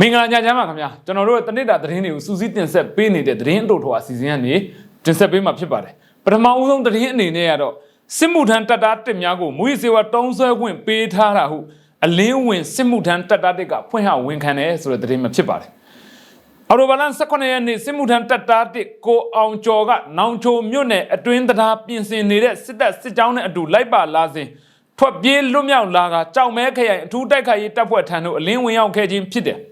မင်္ဂလာညချမ်းပါခင်ဗျာကျွန်တော်တို့ရဲ့တနစ်တာသတင်းတွေကိုစူးစီးတင်ဆက်ပေးနေတဲ့သတင်းအတို့ထော်အစီအစဉ်ကနေတင်ဆက်ပေးမှာဖြစ်ပါတယ်ပထမဦးဆုံးသတင်းအနေနဲ့ကတော့စစ်မှုထမ်းတပ်သားတစ်များကိုမူရစေဝါတုံးဆွဲခွင့်ပေးထားတာဟုအလင်းဝင်စစ်မှုထမ်းတပ်သားတစ်ကဖွင့်ဟဝန်ခံတယ်ဆိုတဲ့သတင်းမှာဖြစ်ပါတယ်အော်တိုဘလန်18ရက်နေ့စစ်မှုထမ်းတပ်သားတစ်ကိုအောင်ကျော်ကနောင်ချိုမြို့နယ်အတွင်းတရားပြင်ဆင်နေတဲ့စစ်တပ်စစ်ကြောင်းနဲ့အတူလိုက်ပါလာစဉ်ထွက်ပြေးလွတ်မြောက်လာကကြောက်မဲခရိုင်အထူးတိုက်ခိုက်ရေးတပ်ဖွဲ့ထံသို့အလင်းဝင်ရောက်ခဲ့ခြင်းဖြစ်တယ်။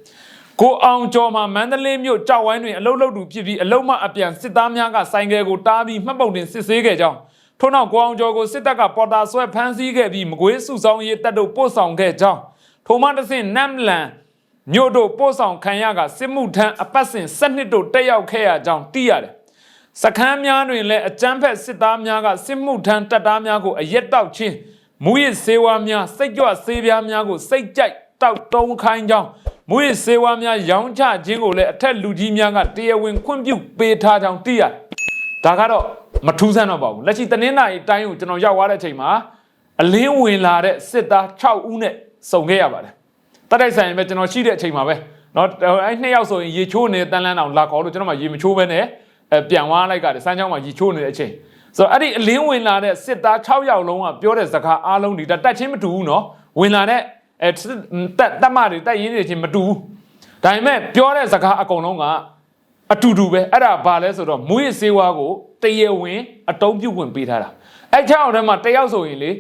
ကိုအောင်ကျော်မှာမန္တလေးမြို့ကြောက်ဝိုင်းတွင်အလုတ်လုတ်တူဖြစ်ပြီးအလုတ်မအပြန်စစ်သားများကဆိုင်ကယ်ကိုတားပြီးမှတ်ပုံတင်စစ်ဆေးခဲ့ကြောင်းထို့နောက်ကိုအောင်ကျော်ကိုစစ်တပ်ကပေါ်တာဆွဲဖမ်းဆီးခဲ့ပြီးမကွေးစုဆောင်ရေးတပ်တို့ပို့ဆောင်ခဲ့ကြောင်းထိုမှတစ်ဆင့်နမ်လန်မြို့တို့ပို့ဆောင်ခံရကစစ်မှုထမ်းအပတ်စဉ်7နှစ်တို့တက်ရောက်ခဲ့ရကြောင်းသိရတယ်စခန်းများတွင်လည်းအကြမ်းဖက်စစ်သားများကစစ်မှုထမ်းတပ်သားများကိုအရက်တောက်ခြင်းမူရစ်စေဝါများစိတ်ကြွဆေးပြားများကိုစိတ်ကြိုက်တောက်တုံးခိုင်းကြောင်း မွေစေဝါများရောင်းချခြင်းကိုလည်းအထက်လူကြီးများကတရားဝင်ခွင့်ပြုပေးထားကြောင်းသိရတယ်။ဒါကတော့မထူးဆန်းတော့ပါဘူး။လက်ရှိတနင်္လာရီတိုင်းကိုကျွန်တော်ရောက်သွားတဲ့အချိန်မှာအလင်းဝင်လာတဲ့စစ်သား6ဦးနဲ့စုံခဲ့ရပါတယ်။တိုက်တိုက်ဆိုင်ပဲကျွန်တော်ရှိတဲ့အချိန်မှာပဲနော်အဲနှစ်ယောက်ဆိုရင်ရေချိုးနေတန်းလန်းအောင်လာခေါ်လို့ကျွန်တော်မှရေမချိုးပဲနဲ့အဲပြန်ဝါလိုက်ကြတယ်စမ်းချောင်းမှာရေချိုးနေတဲ့အချိန်ဆိုတော့အဲ့ဒီအလင်းဝင်လာတဲ့စစ်သား6ယောက်လုံးကပြောတဲ့စကားအားလုံးဒီတက်ချင်းမတူဘူးနော်ဝင်လာတဲ့ အဲတက်တက်မတွေတက်ရင်းတွေချင်းမတူဘူးဒါပေမဲ့ပြောတဲ့စကားအကုန်လုံးကအတူတူပဲအဲ့ဒါဘာလဲဆိုတော့မွေးစေဝါကိုတရဝင်အတုံးပြုတ်ဝင်ပေးထားတာအဲ့ချောင်းထဲမှာတယောက်ဆိုရင်လေ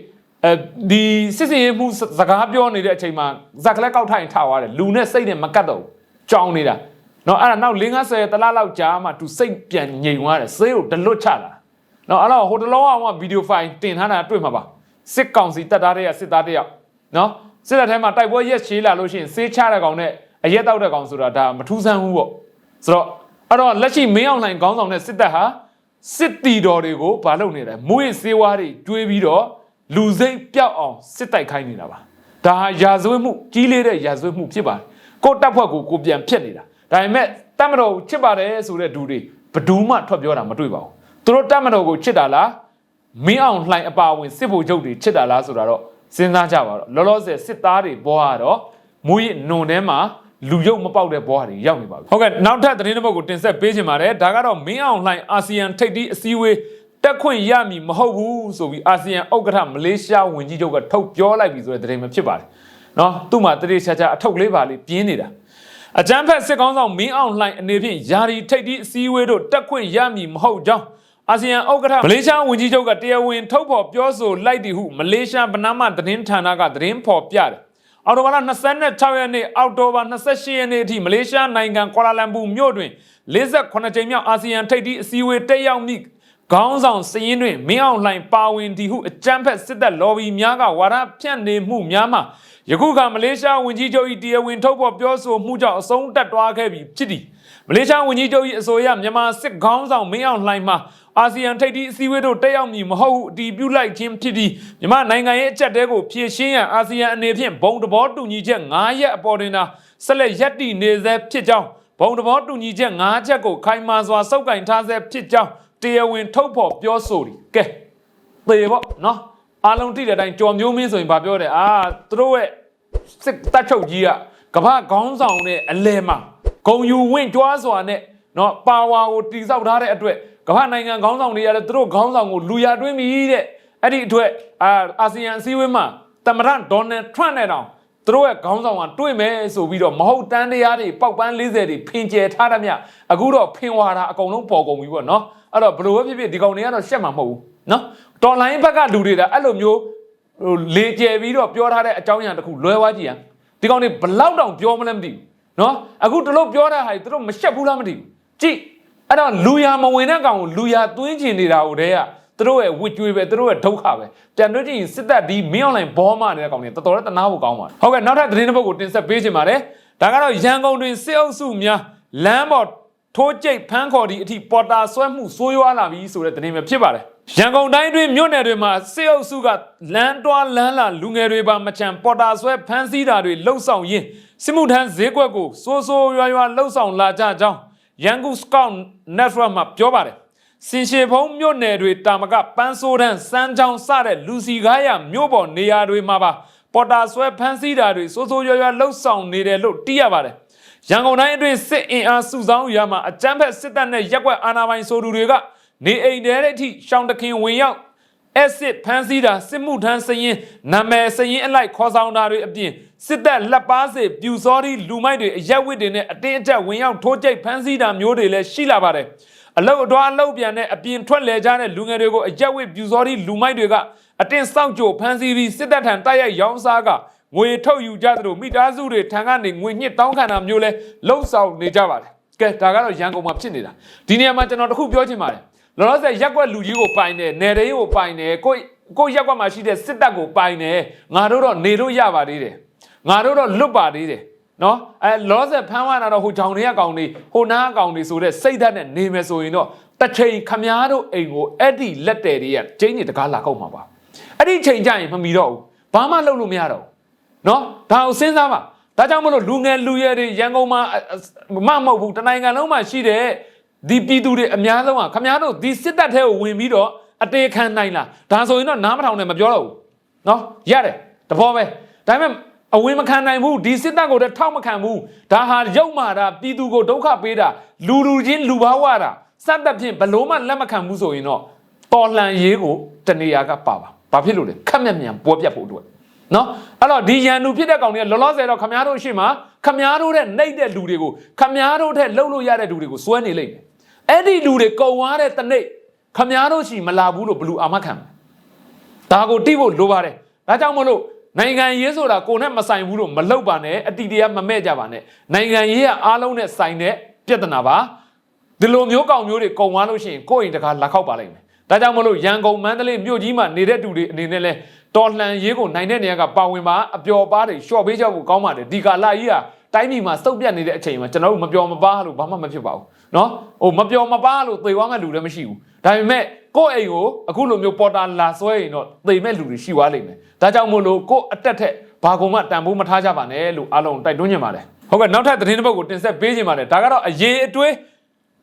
အဲဒီစစ်စင်ရေးမှုစကားပြောနေတဲ့အချိန်မှာဇက်ကလက်ကောက်ထိုင်ထားသွားတယ်လူနဲ့စိတ်နဲ့မကတ်တော့ဘူးကြောင်းနေတာနော်အဲ့ဒါနောက်50တလားလောက်ကြာမှသူစိတ်ပြန်ငြိမ်သွားတယ်ဆေးကိုတလွတ်ချလာနော်အဲ့တော့ဟိုတလောကဗီဒီယိုဖိုင်တင်ထားတာတွေ့မှာပါစစ်ကောင်စီတပ်သားတွေကစစ်သားတယောက်နော် စစ်တပ်ထဲမှာတိုက်ပွဲရက်ရှည်လာလို့ရှိရင်ဆေးချတဲ့ကောင်နဲ့အရက်တောက်တဲ့ကောင်ဆိုတာဒါမထူးဆန်းဘူးပေါ့ဆိုတော့အဲ့တော့လက်ရှိမင်းအောင်လှိုင်ခေါင်းဆောင်တဲ့စစ်တပ်ဟာစစ်တီတော်တွေကိုဘာလုပ်နေလဲမွေးစေးဝါးတွေတွေးပြီးတော့လူစိတ်ပြောက်အောင်စစ်တိုက်ခိုင်းနေတာပါဒါဟာရာဇဝတ်မှုကြီးလေးတဲ့ရာဇဝတ်မှုဖြစ်ပါတယ်ကိုတပ်ဖွဲ့ကိုကိုပြန်ဖြတ်နေတာဒါပေမဲ့တတ်မတော်ကိုချစ်ပါတယ်ဆိုတဲ့ဒူတွေဘဒူးမှထွက်ပြောတာမတွေ့ပါဘူးသူတို့တတ်မတော်ကိုချစ်တာလားမင်းအောင်လှိုင်အပါဝင်စစ်ဗိုလ်ချုပ်တွေချစ်တာလားဆိုတာတော့ စဉ်းစားကြပါတော့လောလောဆယ်စစ်သားတွေဘောကတော့မူရနုံထဲမှာလူရုပ်မပေါက်တဲ့ဘောဟာတွေရောက်နေပါပြီဟုတ်ကဲ့နောက်ထပ်သတင်းတစ်ပုဒ်ကိုတင်ဆက်ပေးချင်ပါတယ်ဒါကတော့မင်းအောင်လှိုင်အာဆီယံထိပ်သီးအစည်းအဝေးတက်ခွင့်ရမည်မဟုတ်ဘူးဆိုပြီးအာဆီယံဥက္ကဋ္ဌမလေးရှားဝန်ကြီးချုပ်ကထုတ်ပြောလိုက်ပြီဆိုတဲ့သတင်းပဲဖြစ်ပါတယ်နော်သူ့မှာတတိချာချာအထုပ်လေးပါလေးပြင်းနေတာအကြမ်းဖက်စစ်ကောင်းဆောင်မင်းအောင်လှိုင်အနေဖြင့်ယာရီထိပ်သီးအစည်းအဝေးတို့တက်ခွင့်ရမည်မဟုတ်ကြောင်း အာဆီယံဥက္ကဋ္ဌမလေးရှားဝန်ကြီးချုပ်ကတရားဝင်ထုတ်ဖော်ပြောဆိုလိုက်သည်ဟုမလေးရှားဗနာမသတင်းဌာနကသတင်းဖော်ပြတယ်။အော်တိုဘာလ26ရက်နေ့အောက်တိုဘာ28ရက်နေ့အထိမလေးရှားနိုင်ငံကွာလာလမ်ပူမြို့တွင်48ကြိမ်မြောက်အာဆီယံထိပ်သီးအစည်းအဝေးတက်ရောက်မိခေါင်းဆောင်စည်ရင်တွင်မင်းအောင်လှိုင်ပါဝင်သည်ဟုအကြမ်းဖက်စစ်တပ်လော်ဘီများကဝါဒဖြန့်နေမှုများမှာ ယခုကမလေးရှားဝန်ကြီးချုပ်၏တရားဝင်ထုတ်ဖော်ပြောဆိုမှုကြောင့်အဆုံးတက်သွားခဲ့ပြီဖြစ်သည်မလေးရှားဝန်ကြီးချုပ်၏အဆိုအရမြန်မာစစ်ခေါင်းဆောင်မင်းအောင်လှိုင်မှာအာဆီယံထိပ်သီးအစည်းအဝေးတို့တက်ရောက်မည်မဟုတ်ဟုအတည်ပြုလိုက်ခြင်းဖြစ်ပြီးမြန်မာနိုင်ငံရဲ့အချက်တဲကိုဖြည့်ရှင်းရန်အာဆီယံအနေဖြင့်ဘုံတဘောတူညီချက်9ရက်အပေါ်တွင်သာဆက်လက်ရပ်တည်နေဆဲဖြစ်ကြောင်းဘုံတဘောတူညီချက်9ချက်ကိုခိုင်မာစွာစောက်ကင်ထားဆဲဖြစ်ကြောင်းတရားဝင်ထုတ်ဖော်ပြောဆိုသည်ကဲသေပေါ့နော် အားလုံးသိတဲ့အတိုင်းကြော်မျိုးမင်းဆိုရင်ဗာပြောတယ်အာသူတို့ရဲ့စစ်တပ်ချုပ်ကြီးကကမ္ဘာခေါင်းဆောင်နဲ့အလဲမှာဂုံယူဝင့်ကြွားစွာနဲ့နော်ပါဝါကိုတိဆောက်ထားတဲ့အတွက်ကမ္ဘာနိုင်ငံခေါင်းဆောင်တွေကလည်းသူတို့ခေါင်းဆောင်ကိုလူရတွင်းပြီတဲ့အဲ့ဒီအတွက်အာအာဆီယံအစည်းအဝေးမှာတမရန်ဒေါ်နယ်ထရန့်နဲ့တောင်သူတို့ရဲ့ခေါင်းဆောင်ကတွေ့မယ်ဆိုပြီးတော့မဟုတ်တန်းတရားတွေပေါက်ပန်း40တွေဖင်ကျဲထားတယ်မြအခုတော့ဖင်ဝါတာအကုန်လုံးပေါ်ကုန်ပြီပေါ့နော်အဲ့တော့ဘလို့ပဲဖြစ်ဖြစ်ဒီကောင်တွေကတော့ရှက်မှာမဟုတ်ဘူး နော်တော်လိုင်းဘက်ကလူတွေဒါအဲ့လိုမျိုးဟိုလေကျဲပြီးတော့ပြောထားတဲ့အကြောင်းအရာတစ်ခုလွဲသွားကြည့်ရဒီကောင်တွေဘလောက်တောင်ပြောမလဲမသိဘူးနော်အခုတလို့ပြောတာဟာသူတို့မရှက်ဘူးလားမသိဘူးကြည့်အဲ့တော့လူရမဝင်တဲ့ကောင်ကိုလူရသွင်းချင်နေတာဟိုတည်းကသူတို့ရဲ့ဝစ်ကြွေးပဲသူတို့ရဲ့ဒုက္ခပဲပြန်တွေ့ကြည့်စစ်တပ်ဒီမင်းအွန်လိုင်းဘောမနေတဲ့ကောင်တွေတော်တော်လေးတနာဖို့ကောင်းပါတယ်ဟုတ်ကဲ့နောက်ထပ်သတင်းတစ်ပုဒ်ကိုတင်ဆက်ပေးချင်ပါတယ်ဒါကတော့ရန်ကုန်တွင်စစ်အုပ်စုများလမ်းပေါ်ထိုးကျိတ်ဖမ်းခေါ်သည့်အထိပေါ်တာဆွဲမှုဆိုးရွားလာပြီဆိုတဲ့သတင်းပဲဖြစ်ပါတယ် ရန်ကုန်တိုင်းတွင်မြို့နယ်တွေမှာစစ်အုပ်စုကလမ်းတွားလမ်းလာလူငယ်တွေပါမချန်ပေါ်တာဆွဲဖမ်းဆီးတာတွေလှုပ်ဆောင်ရင်းစစ်မှုထမ်းဈေးကွက်ကိုစိုးစိုးရွားရွားလှုပ်ဆောင်လာကြကြောင်းရန်ကုန်စကောက် network မှာပြောပါတယ်စင်ရှေဖုံးမြို့နယ်တွေတာမကပန်းဆိုးတန်းစမ်းချောင်းစတဲ့လူစီကားရမြို့ပေါ်နေရာတွေမှာပါပေါ်တာဆွဲဖမ်းဆီးတာတွေစိုးစိုးရွားရွားလှုပ်ဆောင်နေတယ်လို့သိရပါတယ်ရန်ကုန်တိုင်းအတွင်းစစ်အင်အားစုဆောင်းရမှာအကြမ်းဖက်စစ်တပ်နဲ့ရက်ကွက်အာဏာပိုင်ဆိုသူတွေက နေအိမ်ထဲတဲ့အထိရှောင်းတခင်ဝင်ရောက်အက်စစ်ဖမ်းဆီးတာစစ်မှုထမ်းစရင်နာမည်စရင်အလိုက်ခေါ်ဆောင်တာတွေအပြင်စစ်တပ်လက်ပါစေပြူစောဒီလူမိုက်တွေအရက်ဝစ်တွေနဲ့အတင်းအကျပ်ဝင်ရောက်ထိုးကျိတ်ဖမ်းဆီးတာမျိုးတွေလည်းရှိလာပါတယ်အလုတ်အတော်အလုတ်ပြန်တဲ့အပြင်ထွက်လဲကြတဲ့လူငယ်တွေကိုအရက်ဝစ်ပြူစောဒီလူမိုက်တွေကအတင်းစောင့်ကြိုဖမ်းဆီးပြီးစစ်တပ်ထံတိုက်ရိုက်ရောင်းစားကငွေထုတ်ယူကြသလိုမိသားစုတွေထံကနေငွေညှစ်တောင်းခံတာမျိုးလဲလှုပ်ဆောင်နေကြပါတယ်ကဲဒါကတော့ရန်ကုန်မှာဖြစ်နေတာဒီနေရာမှာကျွန်တော်တခုပြောချင်ပါတယ် လောလောဆယ်ရက်ကွက်လူကြီးကိုပိုင်တယ်နယ်ရင်းကိုပိုင်တယ်ကိုကိုရက်ကွက်မှာရှိတဲ့စစ်တပ်ကိုပိုင်တယ်ငါတို့တော့နေလို့ရပါသေးတယ်ငါတို့တော့လွတ်ပါသေးတယ်နော်အဲလောလောဆယ်ဖမ်းဝါတာတော့ဟိုကြောင်တွေကကောင်တွေဟိုနားကောင်တွေဆိုတဲ့စိတ်ဓာတ်နဲ့နေမယ်ဆိုရင်တော့တစ်ချိန်ခမားတို့အိမ်ကိုအဲ့ဒီလက်တယ်တွေကကျင်းနေတကားလာကောက်မှာပါအဲ့ဒီချိန်ကျရင်မမီတော့ဘူးဘာမှလုပ်လို့မရတော့ဘူးနော်ဒါကိုစဉ်းစားပါဒါကြောင့်မလို့လူငယ်လူရဲတွေရန်ကုန်မှာအအမမဟုတ်ဘူးတနိုင်ငံလုံးမှာရှိတဲ့ ဒီပြည်သူတွေအများဆုံးကခမားတို့ဒီစစ်တပ်ထဲကိုဝင်ပြီးတော့အတေခံနိုင်လားဒါဆိုရင်တော့နားမထောင်နဲ့မပြောတော့ဘူးနော်ရတယ်တဘောပဲဒါပေမဲ့အဝင်မခံနိုင်ဘူးဒီစစ်တပ်ကိုတော့ထောက်မခံဘူးဒါဟာရုပ်မာတာပြည်သူကိုဒုက္ခပေးတာလူလူချင်းလူဘာဝတာစသဖြင့်ဘလို့မှလက်မခံဘူးဆိုရင်တော့တော်လှန်ရေးကိုတနေရာကပါပါဘာဖြစ်လို့လဲခက်မြက်မြန်ပွဲပြတ်ဖို့အတွက်နော်အဲ့တော့ဒီရန်သူဖြစ်တဲ့ကောင်တွေကလောလောဆယ်တော့ခမားတို့ရှိမှခမားတို့တဲ့နှိပ်တဲ့လူတွေကိုခမားတို့တဲ့လှုပ်လို့ရတဲ့လူတွေကိုစွဲနေလိမ့်မယ် အဲ့ဒီလူတွေကုံသွားတဲ့တနေ့ခမားတို့ရှိမလာဘူးလို့ဘလူအာမခံတယ်ဒါကိုတိဖို့လိုပါတယ်ဒါကြောင့်မလို့နိုင်ငံရေးဆိုတာကိုယ်နဲ့မဆိုင်ဘူးလို့မလုပ်ပါနဲ့အတီတရားမမဲ့ကြပါနဲ့နိုင်ငံရေးကအားလုံးနဲ့ဆိုင်တဲ့ပြဿနာပါဒီလိုမျိုးကောင်မျိုးတွေကုံသွားလို့ရှိရင်ကိုယ့်အိမ်တကားလက်ခောက်ပါလိမ့်မယ်ဒါကြောင့်မလို့ရန်ကုန်မန္တလေးမြို့ကြီးမှာနေတဲ့သူတွေအနေနဲ့လဲတော်လှန်ရေးကိုနိုင်တဲ့နေရာကပါဝင်ပါအပျော်ပါးတွေရှော့ပေးကြဖို့ကောင်းပါတယ်ဒီကာလာကြီးက တိုင်းပြည်မှာစုပ်ပြတ်နေတဲ့အချိန်မှာကျွန်တော်တို့မပျော်မပါလို့ဘာမှမဖြစ်ပါဘူးနော်ဟိုမပျော်မပါလို့သေသွားမဲ့လူလည်းမရှိဘူးဒါပေမဲ့ကိုယ့်အိမ်ကိုအခုလိုမျိုးပေါ်တာလာဆွဲရင်တော့သေမဲ့လူတွေရှိသွားလိမ့်မယ်ဒါကြောင့်မို့လို့ကိုယ့်အတက်ထက်ဘာကုန်မှတန်ဖိုးမထားကြပါနဲ့လို့အားလုံးတိုက်တွန်းချင်ပါတယ်ဟုတ်ကဲ့နောက်ထပ်သတင်းတစ်ပုဒ်ကိုတင်ဆက်ပေးချင်ပါတယ်ဒါကတော့အရေးအတွေး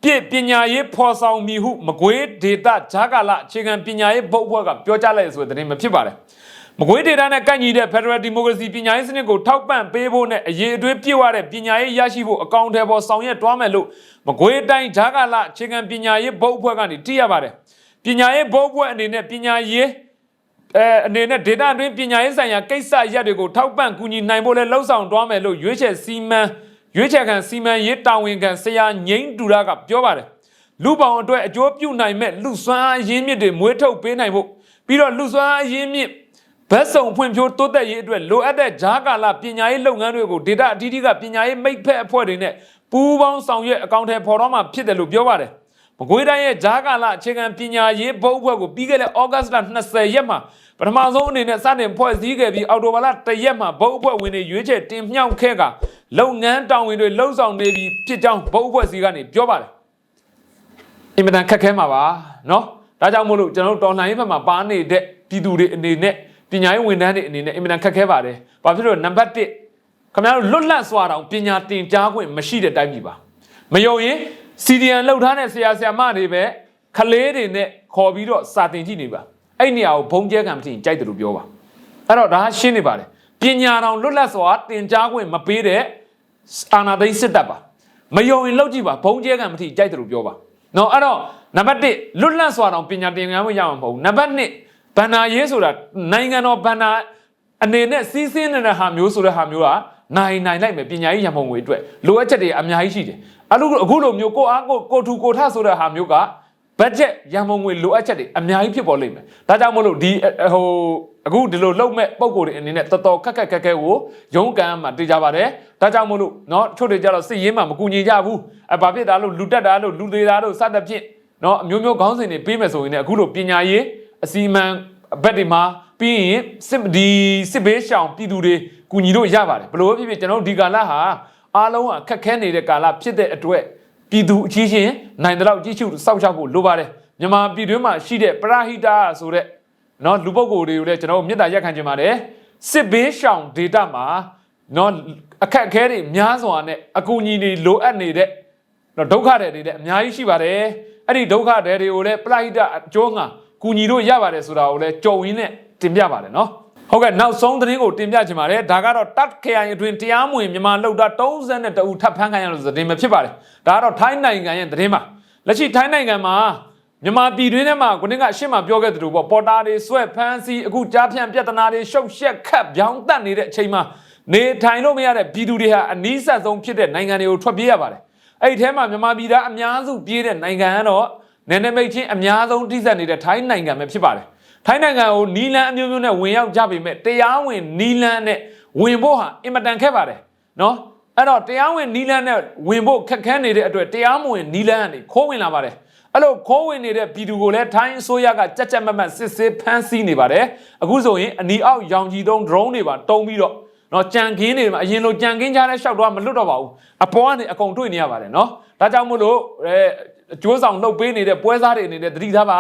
ပြပညာရေးဖော်ဆောင်မိဟုမကွေးဒေတာဂျာကာလအခြေခံပညာရေးဘုတ်ဘွဲ့ကပြောကြားလိုက်ဆိုတဲ့သတင်းမဖြစ်ပါတယ် မကွေးဒေတာနဲ့ကန့်ညီတဲ့ Federal Democracy ပညာရေးစနစ်ကိုထောက်ပံ့ပေးဖို့နဲ့အရေးအသွေးပြည့်ဝတဲ့ပညာရေးရရှိဖို့အကောင့်ထဲပေါ်ဆောင်ရွက်တွားမယ်လို့မကွေးတိုင်းဂျာကာလအခြေခံပညာရေးဘုတ်ဘွက်ကနေသိရပါတယ်ပညာရေးဘုတ်ဘွက်အနေနဲ့ပညာရေးအဲအနေနဲ့ data အတွင်းပညာရေးဆိုင်ရာကိစ္စရပ်တွေကိုထောက်ပံ့ကူညီနိုင်ဖို့လဲလှုံ့ဆော်တွားမယ်လို့ရွေးချယ်စီမံရွေးချယ်ခံစီမံရေးတာဝန်ခံဆရာငိမ့်တူရာကပြောပါတယ်လူပောင်အတွက်အကျိုးပြုနိုင်မဲ့လူစွမ်းအားရင်းမြစ်တွေမွေးထုတ်ပေးနိုင်ဖို့ပြီးတော့လူစွမ်းအားရင်းမြစ် ဘက်ဆောင်ဖွံ့ဖြိုးတိုးတက်ရေးအတွက်လိုအပ်တဲ့ဂျားကာလပညာရေးလုပ်ငန်းတွေကိုဒေတာအသီးသီးကပညာရေးမိတ်ဖက်အဖွဲ့တွေနဲ့ပူးပေါင်းဆောင်ရွက်အကောင့်ထဲပေါ်တော့မှာဖြစ်တယ်လို့ပြောပါတယ်။မကွေးတိုင်းရဲ့ဂျားကာလအခြေခံပညာရေးဘုတ်အဖွဲ့ကိုပြီးခဲ့တဲ့ဩဂတ်စ်လ20ရက်မှာပထမဆုံးအနေနဲ့စတင်ဖွဲ့စည်းခဲ့ပြီးအော်တိုဘာလ1ရက်မှာဘုတ်အဖွဲ့ဝင်တွေရွေးချယ်တင်မြှောက်ခဲ့ကလုပ်ငန်းတာဝန်တွေလှုပ်ဆောင်နေပြီးဖြစ်ကြောင်းဘုတ်အဖွဲ့စီကနေပြောပါတယ်။အင်မတန်ခက်ခဲမှာပါနော်။ဒါကြောင့်မို့လို့ကျွန်တော်တို့တော်လှန်ရေးဘက်မှာပါနေတဲ့ပြည်သူတွေအနေနဲ့ ပညာရေးဝန်ထမ်းတွေအနေနဲ့အင်မတန်ခက်ခဲပါတယ်ဘာဖြစ်လို့နံပါတ်1ခင်ဗျားတို့လွတ်လပ်စွာတောင်ပညာသင်ကြားခွင့်မရှိတဲ့တိုင်းပြည်ပါမယုံရင်စီဒီအန်လှုပ်ထားတဲ့ဆရာဆရာမတွေပဲခလေးတွေနဲ့ခေါ်ပြီးတော့စာတင်ကြည့်နေပါအဲ့နေရာကိုဘုံကျဲကံမတင်ကြိုက်တယ်လို့ပြောပါအဲ့တော့ဒါကရှင်းနေပါတယ်ပညာတော်လွတ်လပ်စွာသင်ကြားခွင့်မပေးတဲ့အာနာသိန်းစစ်တပ်ပါမယုံရင်လှုပ်ကြည့်ပါဘုံကျဲကံမတင်ကြိုက်တယ်လို့ပြောပါနော်အဲ့တော့နံပါတ်1လွတ်လပ်စွာတောင်ပညာသင်ကြားခွင့်ရမှာမဟုတ်ဘူးနံပါတ်2 ဘန္နာရေးဆိုတာနိုင်ငံတော်ဘန္နာအနေနဲ့စီးစင်းနေတဲ့ဟာမျိုးဆိုတဲ့ဟာမျိုးကနိုင်နိုင်လိုက်မယ်ပညာရေးရန်ပုံငွေအတွက်လိုအပ်ချက်တွေအများကြီးရှိတယ်အဲ့လိုအခုလိုမျိုးကိုအားကိုကိုထူကိုထဆိုတဲ့ဟာမျိုးကဘတ်ဂျက်ရန်ပုံငွေလိုအပ်ချက်တွေအများကြီးဖြစ်ပေါ်လိမ့်မယ်ဒါကြောင့်မလို့ဒီဟိုအခုဒီလိုလုံမဲ့ပုံကိုယ်တွေအနေနဲ့တော်တော်ခက်ခက်ခက်ခဲကိုရုန်းကန်မှတေးကြပါတယ်ဒါကြောင့်မလို့เนาะချို့တွေကြတော့စစ်ရေးမှမကူညီကြဘူးအဲဘာဖြစ်တာလို့လူတက်တာလို့လူသေးတာလို့စသဖြင့်เนาะအမျိုးမျိုးခေါင်းစဉ်တွေပေးမယ်ဆိုရင်လည်းအခုလိုပညာရေး အစီအမံဘက်တွေမှာပြီးရင်စစ်ဒီစစ်ဘေးရှောင်ပြည်သူတွေကူညီလို့ရပါတယ်ဘယ်လိုပဲဖြစ်ဖြစ်ကျွန်တော်တို့ဒီကာလဟာအားလုံးကခက်ခဲနေတဲ့ကာလဖြစ်တဲ့အတွက်ပြည်သူအချင်းချင်းနိုင်တဲ့လောက်ကြည့်ရှုစောင့်ရှောက်ဖို့လိုပါတယ်မြန်မာပြည်တွင်းမှာရှိတဲ့ပရာဟိတာဆိုတဲ့เนาะလူပုဂ္ဂိုလ်တွေကိုလည်းကျွန်တော်တို့မေတ္တာရက်ခံခြင်းပါတယ်စစ်ဘေးရှောင်ဒေတာမှာเนาะအခက်အခဲတွေများစွာနဲ့အကူအညီတွေလိုအပ်နေတဲ့ တော့ဒုက္ခတွေတွေလည်းအများကြီးရှိပါတယ်အဲ့ဒီဒုက္ခတွေတွေကိုလည်းပလိုက်တအကျိုးငါ ကူညီလို့ရပါတယ်ဆိုတာကိုလည်းကြုံရင်းနဲ့တင်ပြပါတယ်နော်ဟုတ်ကဲ့နောက်ဆုံးသတင်းကိုတင်ပြချင်ပါတယ်ဒါကတော့တတ်ခရိုင်အတွင်းတရားမဝင်မြန်မာလှုပ်တာ32ဦးထပ်ဖမ်းခံရလို့သတင်းပဲဖြစ်ပါတယ်ဒါကတော့ထိုင်းနိုင်ငံရဲ့သတင်းပါလက်ရှိထိုင်းနိုင်ငံမှာမြန်မာပြည်တွင်းထဲမှာခုနကအရှင်းမပြောခဲ့သလိုပေါ့ပေါ်တာတွေဆွဲဖမ်းဆီးအခုကြားဖြန့်ပြဿနာတွေရှုပ်ရှက်ခတ်ပြောင်းတက်နေတဲ့အချိန်မှာနေထိုင်လို့မရတဲ့ပြည်သူတွေဟာအနည်းဆက်ဆုံးဖြစ်တဲ့နိုင်ငံတွေကိုထွက်ပြေးရပါတယ်အဲ့ဒီထဲမှာမြန်မာပြည်သားအများစုပြေးတဲ့နိုင်ငံကတော့ နယ်နိမိတ်ချင်းအများဆုံးတိစက်နေတဲ့ထိုင်းနိုင်ငံပဲဖြစ်ပါတယ်ထိုင်းနိုင်ငံကိုနီလန်အမျိုးမျိုးနဲ့ဝင်ရောက်ကြပေမဲ့တရားဝင်နီလန်နဲ့ဝင်ဖို့ဟာအင်မတန်ခက်ပါတယ်နော်အဲ့တော့တရားဝင်နီလန်နဲ့ဝင်ဖို့ခက်ခဲနေတဲ့အတွက်တရားမဝင်နီလန်ကနေခိုးဝင်လာပါတယ်အဲ့လိုခိုးဝင်နေတဲ့ပြည်သူကိုလည်းထိုင်းအစိုးရကကြက်ကြက်မတ်မတ်စစ်ဆေးဖမ်းဆီးနေပါတယ်အခုဆိုရင်အနီအောက်ရောင်ကြီးတုံး drone တွေပါတုံးပြီးတော့နော်ကြံကင်းနေမှာအရင်လိုကြံကင်းကြတဲ့ရှောက်တော့မလွတ်တော့ပါဘူးအပေါ်ကနေအကုန်တွေ့နေရပါတယ်နော်ဒါကြောင့်မို့လို့အဲအ ကျိုးဆောင်လှုပ်ပေးနေတဲ့ပွဲစားတွေအနေနဲ့သတိထားပါ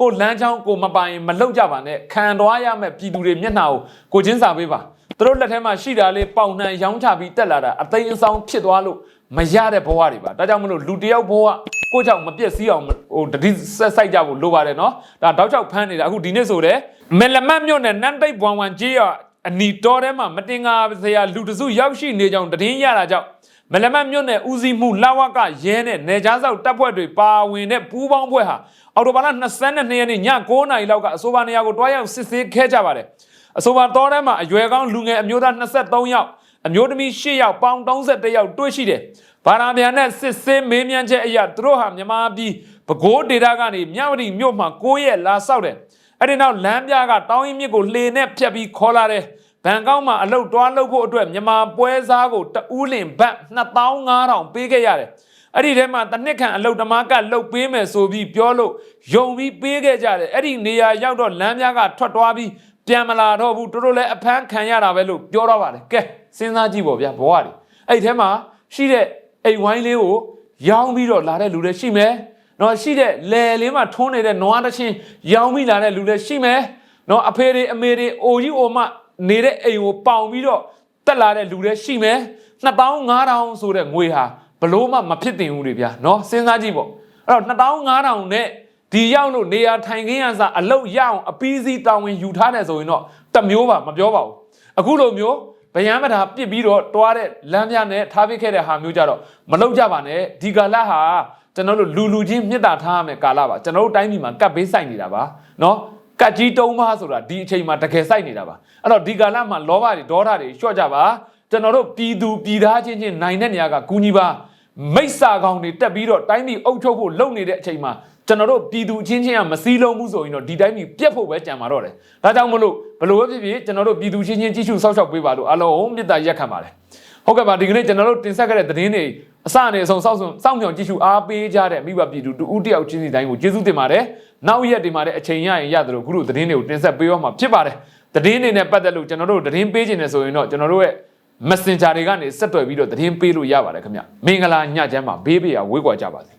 ကိုလမ်းချောင်းကိုမပိုင်မလှုပ်ကြပါနဲ့ခံသွားရမဲ့ပြည်သူတွေမျက်နှာကိုကိုချင်းစာပေးပါသူတို့လက်ထဲမှာရှိတာလေးပေါင်နှံရောင်းချပြီးတက်လာတာအသိအဆောင်ဖြစ်သွားလို့မရတဲ့ဘဝတွေပါဒါကြောင့်မလို့လူတယောက်ဘဝကိုကြောင့်မပြည့်စည်အောင်ဟိုတတိဆက်ဆိုင်ကြဖို့လိုပါတယ်နော်ဒါတောက်ချောက်ဖမ်းနေတာအခုဒီနေ့ဆိုတဲ့မလမတ်မြို့နယ်နန်းတိတ်ဘွမ်ဝန်ကြီးရအနီတော်ထဲမှာမတင်ငါစရာလူတစုရောက်ရှိနေကြောင်းတည်င်းရတာကြောင့် မလမတ်မြို့နယ်ဦးစီးမှုလာဝကရဲနဲ့နေချားဆောက်တပ်ဖွဲ့တွေပါဝင်တဲ့ပူးပေါင်းဖွဲ့ဟာအော်တိုဘာလ22ရက်နေ့ည9:00နာရီလောက်ကအဆိုပါနေရာကိုတွားရောက်စစ်ဆေးခဲ့ကြပါတယ်အဆိုပါတော်ထဲမှာအရွယ်ကောင်းလူငယ်အမျိုးသား23ယောက်အမျိုးသမီး10ယောက်ပေါင်း31ယောက်တွေ့ရှိတယ်ဘာသာပြန်နဲ့စစ်ဆေးမေးမြန်းချက်အရာသူတို့ဟာမြန်မာပြည်ပဲခူးဒေတာကနေမြဝတီမြို့မှာ9ရက်လာဆောက်တယ်အဲ့ဒီနောက်လမ်းပြကတောင်းရင်မြစ်ကိုလှေနဲ့ဖြတ်ပြီးခေါ်လာတယ် ဘန်ကောက်မှာအလုတ်တွားလုပ်ဖို့အတွက်မြန်မာပွဲစားကိုတဦးလင်ဘတ်2500ပေးခဲ့ရတယ်အဲ့ဒီထဲမှာတစ်နှစ်ခန့်အလုတ်တမားကလုတ်ပေးမယ်ဆိုပြီးပြောလို့ယုံပြီးပေးခဲ့ကြတယ်အဲ့ဒီနေရာရောက်တော့လမ်းပြကထွက်သွားပြီးပြန်မလာတော့ဘူးတို့တို့လည်းအဖမ်းခံရတာပဲလို့ပြောတော့ပါတယ်ကဲစဉ်းစားကြည့်ပေါ့ဗျာဘဝတွေအဲ့ဒီထဲမှာရှိတဲ့အိမ်ဝိုင်းလေးကိုရောင်းပြီးတော့လာတဲ့လူတွေရှိမယ်နော်ရှိတဲ့လယ်လေးမှာထွန်းနေတဲ့နွားတစ်ချင်းရောင်းပြီးလာတဲ့လူတွေရှိမယ်နော်အဖေတွေအမေတွေအိုကြီးအိုမ နေတဲ့အိမ်ကိုပေါင်ပြီးတော့တက်လာတဲ့လူတွေရှိမယ်2500ဆိုတဲ့ငွေဟာဘလို့မှမဖြစ်တင်ဘူးတွေဗျာနော်စဉ်းစားကြည့်ပေါ့အဲ့တော့2500နဲ့ဒီရောက်လို့နေရာထိုင်ခင်းရစားအလုတ်ရအောင်အပီးစီးတောင်းဝင်ယူထားတယ်ဆိုရင်တော့တစ်မျိုးပါမပြောပါဘူးအခုလိုမျိုးဗယံမတာပြစ်ပြီးတော့တွားတဲ့လမ်းပြနဲ့ထားပစ်ခဲ့တဲ့ဟာမျိုးကြတော့မလုပ်ကြပါနဲ့ဒီကာလဟာကျွန်တော်တို့လူလူချင်းမေတ္တာထားရမယ်ကာလပါကျွန်တော်တို့တိုင်းပြည်မှာကပ်ဘေးဆိုင်နေတာပါနော် ကတ်ကြီးတုံးပါဆိုတာဒီအချိန်မှာတကယ်စိုက်နေတာပါအဲ့တော့ဒီကာလမှာလောဘတွေဒေါသတွေလျှော့ကြပါကျွန်တော်တို့ပြည်သူပြည်သားချင်းချင်းနိုင်တဲ့နေရာကကူညီပါမိစ္ဆာကောင်တွေတက်ပြီးတော့တိုင်းပြည်အုပ်ချုပ်ဖို့လုပ်နေတဲ့အချိန်မှာကျွန်တော်တို့ပြည်သူချင်းချင်းကမစည်းလုံးဘူးဆိုရင်တော့ဒီတိုင်းပြည်ပြက်ဖို့ပဲကြံပါတော့တယ်ဒါကြောင့်မလို့ဘလို့ပဲဖြစ်ဖြစ်ကျွန်တော်တို့ပြည်သူချင်းချင်းကြီးစုဆောက်ရှောက်ပေးပါလို့အလုံးမေတ္တာရက်ခံပါတယ်ဟုတ်ကဲ့ပါဒီကနေ့ကျွန်တော်တို့တင်ဆက်ခဲ့တဲ့သတင်းတွေ အစအနေအဆုံးစောင့်စောင့်မျှော်ကြည့်ရှုအားပေးကြတဲ့မိဘပြည်သူတူဦးတယောက်ချင်းစီတိုင်းကိုကျေးဇူးတင်ပါတယ်နောက်ရက်ဒီမှာလည်းအချိန်ရရင်ရတယ်လို့ခုလိုသတင်းတွေကိုတင်ဆက်ပေးရမှာဖြစ်ပါတယ်သတင်းတွေနဲ့ပတ်သက်လို့ကျွန်တော်တို့သတင်းပေးခြင်းနဲ့ဆိုရင်တော့ကျွန်တော်တို့ရဲ့ Messenger တွေကနေဆက်သွယ်ပြီးတော့သတင်းပေးလို့ရပါတယ်ခင်ဗျမင်္ဂလာညချမ်းပါဘေးဘေးရဝေးကွာကြပါစေ